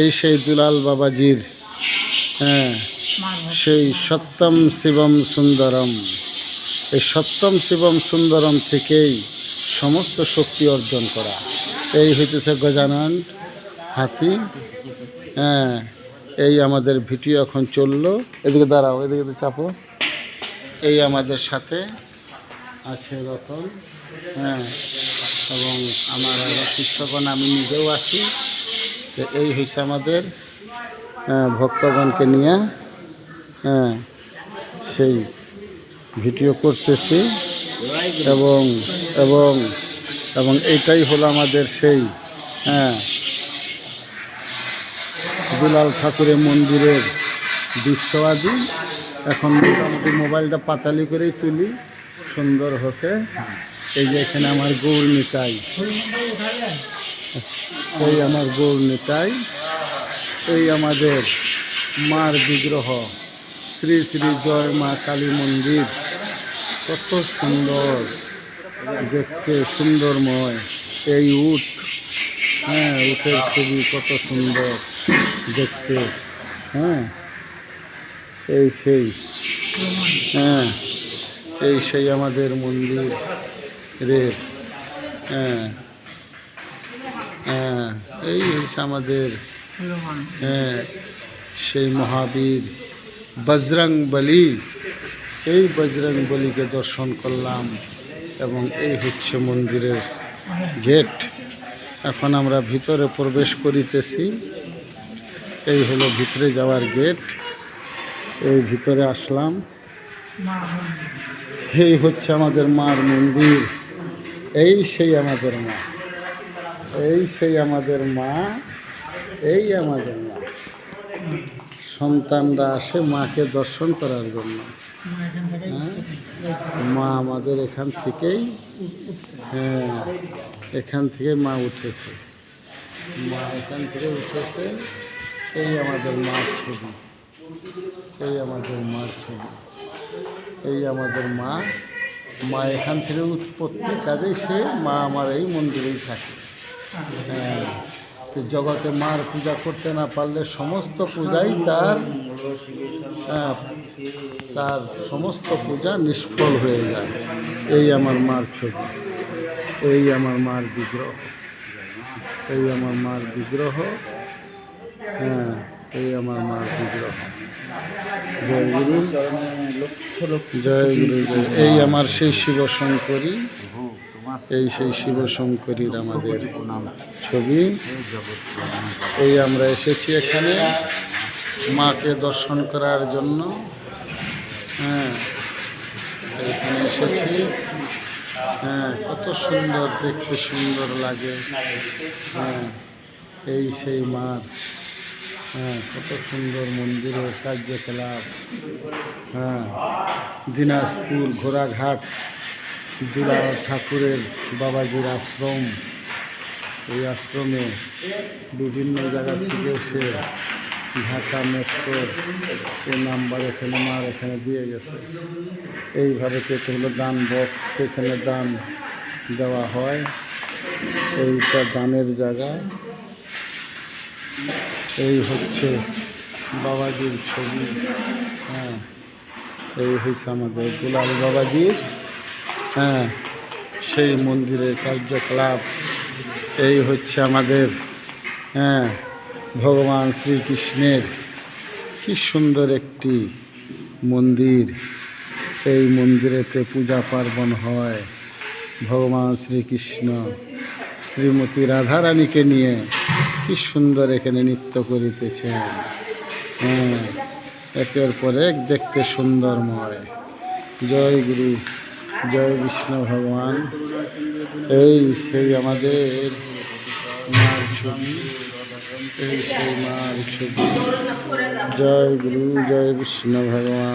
এই সেই দুলাল বাবাজির হ্যাঁ সেই সত্যম শিবম সুন্দরম। এই সত্যম শিবম সুন্দরম থেকেই সমস্ত শক্তি অর্জন করা। এই হইতেছে গজানন হাতি হ্যাঁ এই আমাদের ভিডিও এখন চলল। এদিকে দাঁড়াও, এদিকে চাপো। এই আমাদের সাথে আছে রতন হ্যাঁ এবং আমার শিক্ষকগণ আমি নিজেও আছি। তো এই হয়েছে আমাদের হ্যাঁ, ভক্তগণকে নিয়ে হ্যাঁ সেই ভিডিও করতেছি এবং এবং এবং এইটাই হলো আমাদের সেই হ্যাঁ দুলাল ঠাকুরের মন্দিরের দৃশ্য এখন মোটামুটি মোবাইলটা পাতালি করেই তুলি সুন্দর হচ্ছে। এই যে এখানে আমার গৌর নিতাই এই আমার গৌর নেতাই, এই আমাদের মার বিগ্রহ, শ্রী শ্রী জয় মা কালী মন্দির। কত সুন্দর, দেখতে সুন্দরময়। এই উঠ হ্যাঁ উঠের ছবি কত সুন্দর দেখতে হ্যাঁ। এই সেই হ্যাঁ এই সেই আমাদের মন্দির রে হ্যাঁ। হ্যাঁ এই হচ্ছে আমাদের হ্যাঁ সেই মহাবীর বজরং বলি। এই বজরং বলিকে দর্শন করলাম এবং এই হচ্ছে মন্দিরের গেট। এখন আমরা ভিতরে প্রবেশ করিতেছি। এই হলো ভিতরে যাওয়ার গেট। এই ভিতরে আসলাম। এই হচ্ছে আমাদের মার মন্দির। এই সেই আমাদের মা। এই সেই আমাদের মা, এই আমাদের মা। সন্তানরা আসে মাকে দর্শন করার জন্য। হ্যাঁ? মা আমাদের এখান থেকেই হ্যাঁ এখান থেকে মা উঠেছে। মা এখান থেকে উঠেছে, এই আমাদের মার ছবি। এই আমাদের মার ছবি। এই আমাদের মা মা এখান থেকে উৎপত্তি কাজেই সে মা আমার এই মন্দিরেই থাকে। জগতে মার পূজা করতে না পারলে সমস্ত পূজাই তার হ্যাঁ, তার সমস্ত পূজা নিষ্ফল হয়ে যায়। এই আমার মার ছবি এই আমার মার বিগ্রহ এই আমার মার বিগ্রহ হ্যাঁ এই আমার মার বিগ্রহ। জয় গুরু জয় গুরু এই আমার সেই শিব শঙ্করী এই সেই শিব শঙ্করীর আমাদের ছবি। এই আমরা এসেছি এখানে মাকে দর্শন করার জন্য। হ্যাঁ এখানে এসেছি। হ্যাঁ কত সুন্দর, দেখতে সুন্দর লাগে। হ্যাঁ এই সেই মার। হ্যাঁ কত সুন্দর মন্দিরের কার্যকলাপ। হ্যাঁ দিনাজপুর ঘোড়াঘাট। দুলা ঠাকুরের বাবাজির আশ্রম। এই আশ্রমে বিভিন্ন জায়গা থেকে এসে ঢাকা মেট্রোর এই নাম্বার এখানে মার এখানে দিয়ে গেছে। এইভাবে পেতে হলো দান বক্স, সেখানে দান দেওয়া হয়। এইটা দানের জায়গা। এই হচ্ছে বাবাজির ছবি। হ্যাঁ এই হচ্ছে আমাদের দুলাল বাবাজির হ্যাঁ সেই মন্দিরের কার্যকলাপ, এই হচ্ছে আমাদের হ্যাঁ ভগবান শ্রীকৃষ্ণের, কি সুন্দর একটি মন্দির। এই মন্দিরেতে পূজা পার্বণ হয়, ভগবান শ্রীকৃষ্ণ, শ্রীমতী রাধারানীকে নিয়ে কি সুন্দর এখানে নৃত্য করিতেছেন। হ্যাঁ একের পর এক দেখতে সুন্দরময়। জয় গুরু। জয় বিষ্ণু ভগবান। এই সেই আমাদের মার ছবি। এই সেই মার ছবি। জয় গুরু, জয় বিষ্ণু ভগবান।